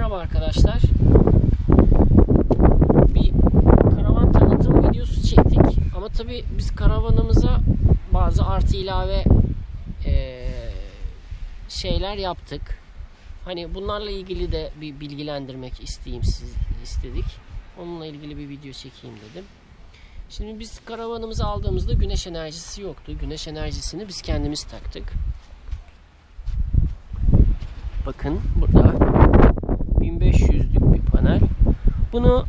Merhaba arkadaşlar. Bir karavan tanıtım videosu çektik. Ama tabi biz karavanımıza bazı artı ilave eee, şeyler yaptık. Hani bunlarla ilgili de bir bilgilendirmek isteyeyim siz istedik. Onunla ilgili bir video çekeyim dedim. Şimdi biz karavanımızı aldığımızda güneş enerjisi yoktu. Güneş enerjisini biz kendimiz taktık. Bakın burada 1500'lük bir panel. Bunu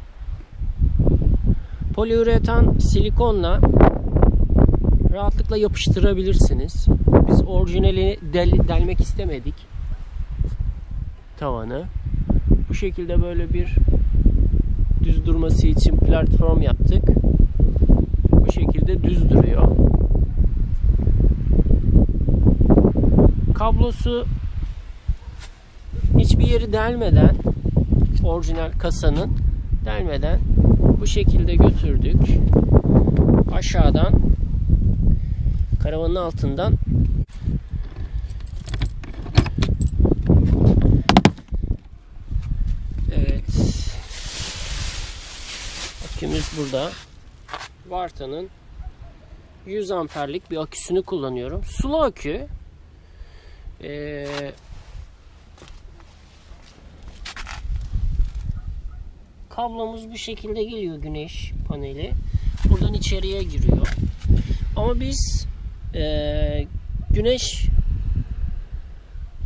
poliüretan silikonla rahatlıkla yapıştırabilirsiniz. Biz orijinali del, delmek istemedik. Tavanı. Bu şekilde böyle bir düz durması için platform yaptık. Bu şekilde düz duruyor. Kablosu hiçbir yeri delmeden orijinal kasanın delmeden bu şekilde götürdük. Aşağıdan karavanın altından Evet. Akümüz burada. Varta'nın 100 amperlik bir aküsünü kullanıyorum. Sulu akü. Ee, kablomuz bu şekilde geliyor güneş paneli. Buradan içeriye giriyor. Ama biz e, güneş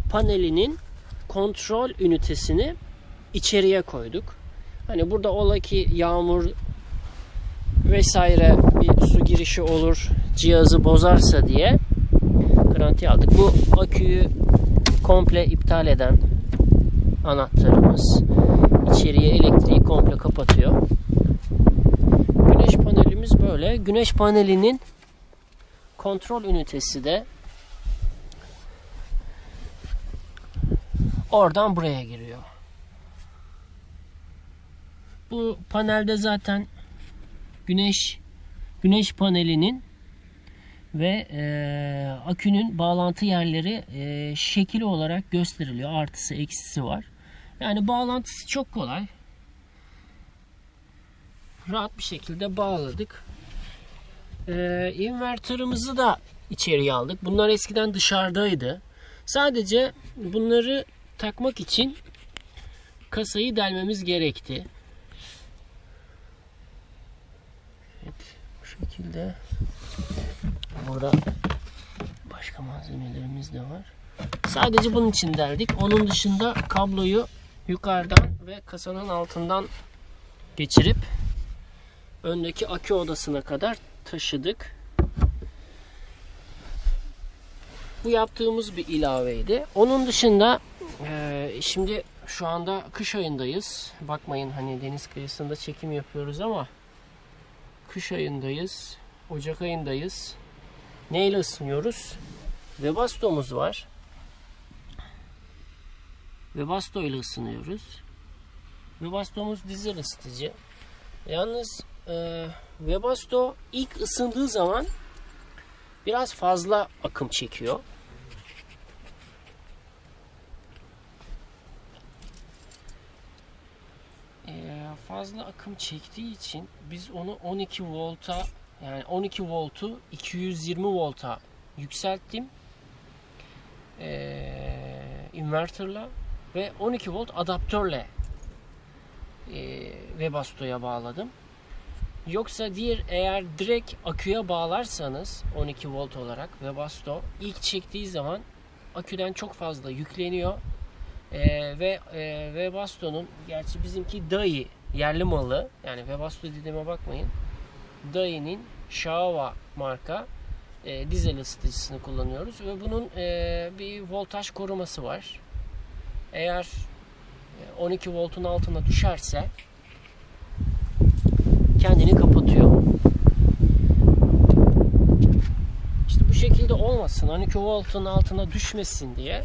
panelinin kontrol ünitesini içeriye koyduk. Hani burada ola ki yağmur vesaire bir su girişi olur cihazı bozarsa diye garanti aldık. Bu aküyü komple iptal eden anahtarımız içeriye elektriği komple kapatıyor. Güneş panelimiz böyle. Güneş panelinin kontrol ünitesi de oradan buraya giriyor. Bu panelde zaten güneş güneş panelinin ve e, akünün bağlantı yerleri e, şekil olarak gösteriliyor. Artısı eksisi var. Yani bağlantısı çok kolay. Rahat bir şekilde bağladık. Ee, inverterımızı da içeriye aldık. Bunlar eskiden dışarıdaydı. Sadece bunları takmak için kasayı delmemiz gerekti. Evet, bu şekilde. Burada başka malzemelerimiz de var. Sadece bunun için deldik. Onun dışında kabloyu yukarıdan ve kasanın altından geçirip öndeki akü odasına kadar taşıdık. Bu yaptığımız bir ilaveydi. Onun dışında e, şimdi şu anda kış ayındayız. Bakmayın hani deniz kıyısında çekim yapıyoruz ama kış ayındayız. Ocak ayındayız. Neyle ısınıyoruz? Webasto'muz var. Webasto ile ısınıyoruz. Webasto'muz dizel ısıtıcı. Yalnız e, Webasto ilk ısındığı zaman biraz fazla akım çekiyor. E, fazla akım çektiği için biz onu 12 volta yani 12 voltu 220 volta yükselttim. Ee, inverterla ve 12 volt adaptörle e, Webasto'ya bağladım. Yoksa diğer eğer direkt aküye bağlarsanız 12 volt olarak Webasto ilk çektiği zaman aküden çok fazla yükleniyor. Ee, ve e, Webasto'nun gerçi bizimki DAI yerli malı yani Webasto dediğime bakmayın. DAI'nin Shawa marka e, dizel ısıtıcısını kullanıyoruz ve bunun e, bir voltaj koruması var. Eğer 12 voltun altına düşerse kendini kapatıyor. İşte bu şekilde olmasın. 12 voltun altına düşmesin diye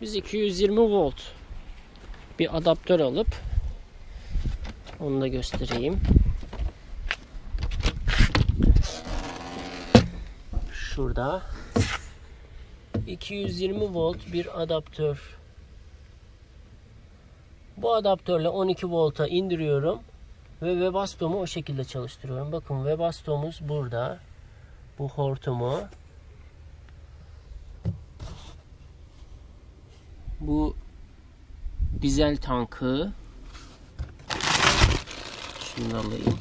biz 220 volt bir adaptör alıp onu da göstereyim. Şurada 220 volt bir adaptör Bu adaptörle 12 volta indiriyorum ve Webasto'mu o şekilde çalıştırıyorum. Bakın Webasto'muz burada. Bu hortumu. Bu dizel tankı. Şunu alayım.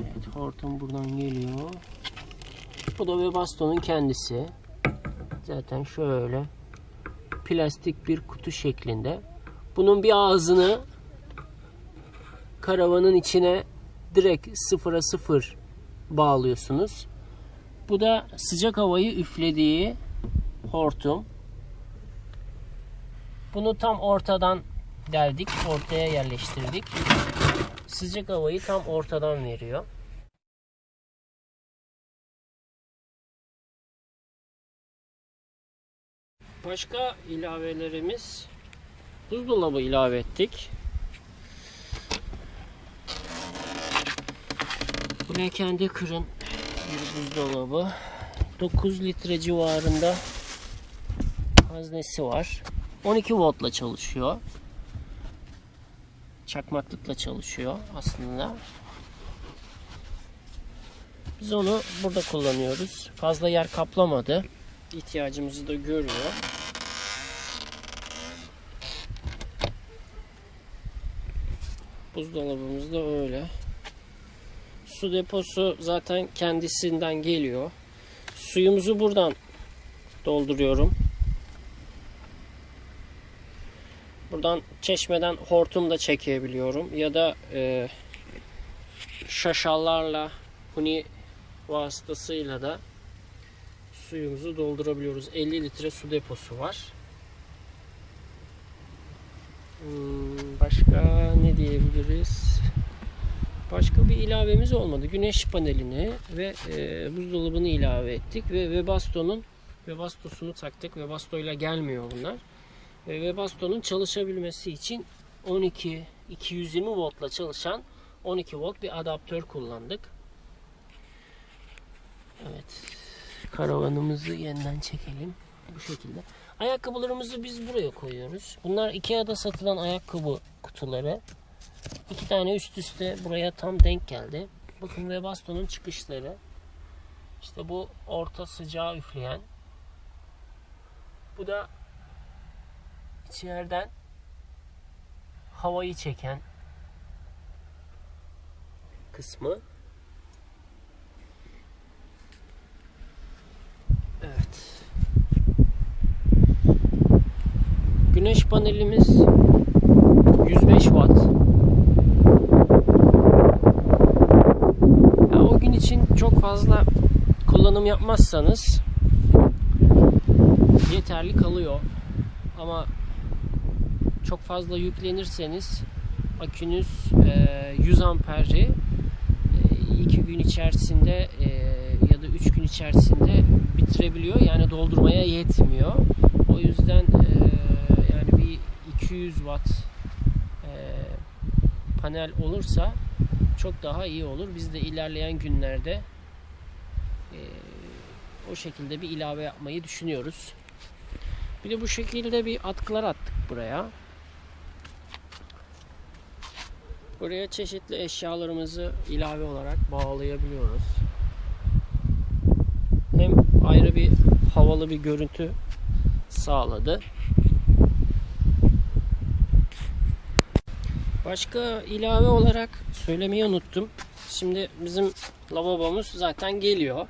Evet hortum buradan geliyor. Bu da Webasto'nun kendisi. Zaten şöyle plastik bir kutu şeklinde. Bunun bir ağzını karavanın içine direkt sıfıra sıfır bağlıyorsunuz. Bu da sıcak havayı üflediği hortum. Bunu tam ortadan deldik, ortaya yerleştirdik. Sıcak havayı tam ortadan veriyor. Başka ilavelerimiz buzdolabı ilave ettik. Black Decker'ın bir buzdolabı. 9 litre civarında haznesi var. 12 voltla çalışıyor. Çakmaklıkla çalışıyor aslında. Biz onu burada kullanıyoruz. Fazla yer kaplamadı. İhtiyacımızı da görüyor. Buzdolabımız da öyle. Su deposu zaten kendisinden geliyor. Suyumuzu buradan dolduruyorum. Buradan çeşmeden hortum da çekebiliyorum. Ya da e, şaşallarla huni vasıtasıyla da suyumuzu doldurabiliyoruz. 50 litre su deposu var. Hmm, başka ne diyebiliriz? Başka bir ilavemiz olmadı. Güneş panelini ve e, buzdolabını ilave ettik ve Webasto'nun Webasto'sunu taktık. Webasto ile gelmiyor bunlar. Ve Webasto'nun çalışabilmesi için 12 220 voltla çalışan 12 volt bir adaptör kullandık. Evet. Karavanımızı yeniden çekelim. Bu şekilde. Ayakkabılarımızı biz buraya koyuyoruz. Bunlar Ikea'da satılan ayakkabı kutuları. İki tane üst üste buraya tam denk geldi. Bakın Webasto'nun çıkışları. İşte bu orta sıcağı üfleyen. Bu da içeriden havayı çeken kısmı. Evet. Güneş panelimiz 105 watt. Ya o gün için çok fazla kullanım yapmazsanız yeterli kalıyor. Ama çok fazla yüklenirseniz akünüz 100 amper'i 2 gün içerisinde ya da 3 gün içerisinde bitirebiliyor. Yani doldurmaya yetmiyor. O yüzden yani bir 200 watt panel olursa çok daha iyi olur. Biz de ilerleyen günlerde o şekilde bir ilave yapmayı düşünüyoruz. Bir de bu şekilde bir atkılar attık buraya. Buraya çeşitli eşyalarımızı ilave olarak bağlayabiliyoruz. Ayrı bir havalı bir görüntü sağladı. Başka ilave olarak söylemeyi unuttum. Şimdi bizim lavabomuz zaten geliyor.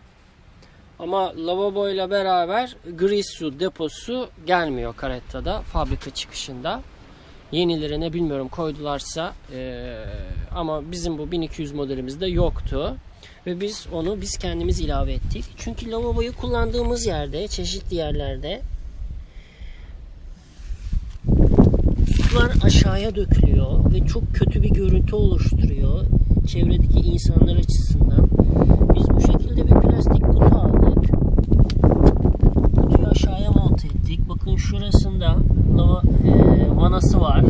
Ama lavabo ile beraber gri su deposu gelmiyor Karetta'da fabrika çıkışında. Yenilerine bilmiyorum koydularsa ee, ama bizim bu 1200 modelimizde yoktu. Ve biz onu biz kendimiz ilave ettik. Çünkü lavaboyu kullandığımız yerde, çeşitli yerlerde sular aşağıya dökülüyor ve çok kötü bir görüntü oluşturuyor çevredeki insanlar açısından. Biz bu şekilde bir plastik kutu aldık. Kutuyu aşağıya monte ettik. Bakın şurasında lava, e, vanası var.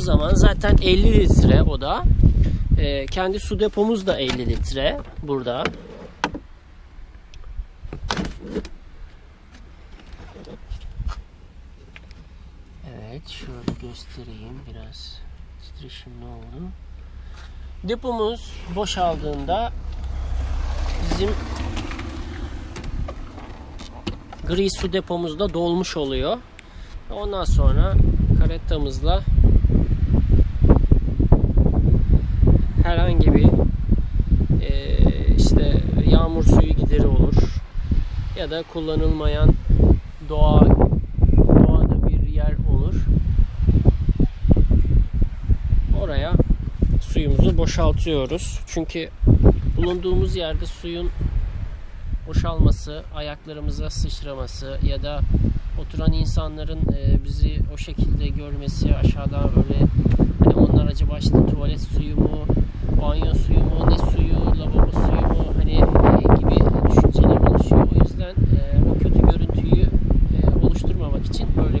koyduğumuz zaman zaten 50 litre o da. E, kendi su depomuz da 50 litre burada. Evet şöyle göstereyim biraz titreşim ne oldu. Depomuz boşaldığında bizim gri su depomuzda dolmuş oluyor. Ondan sonra karettamızla herhangi bir eee, işte yağmur suyu gideri olur ya da kullanılmayan doğa doğada bir yer olur. Oraya suyumuzu boşaltıyoruz. Çünkü bulunduğumuz yerde suyun boşalması, ayaklarımıza sıçraması ya da oturan insanların e, bizi o şekilde görmesi aşağıdan öyle hani onlar acaba işte tuvalet suyu mu, banyo suyu mu, ne suyu, lavabo suyu mu hani e, gibi düşünceler oluşuyor. O yüzden e, o kötü görüntüyü oluşturmamak için böyle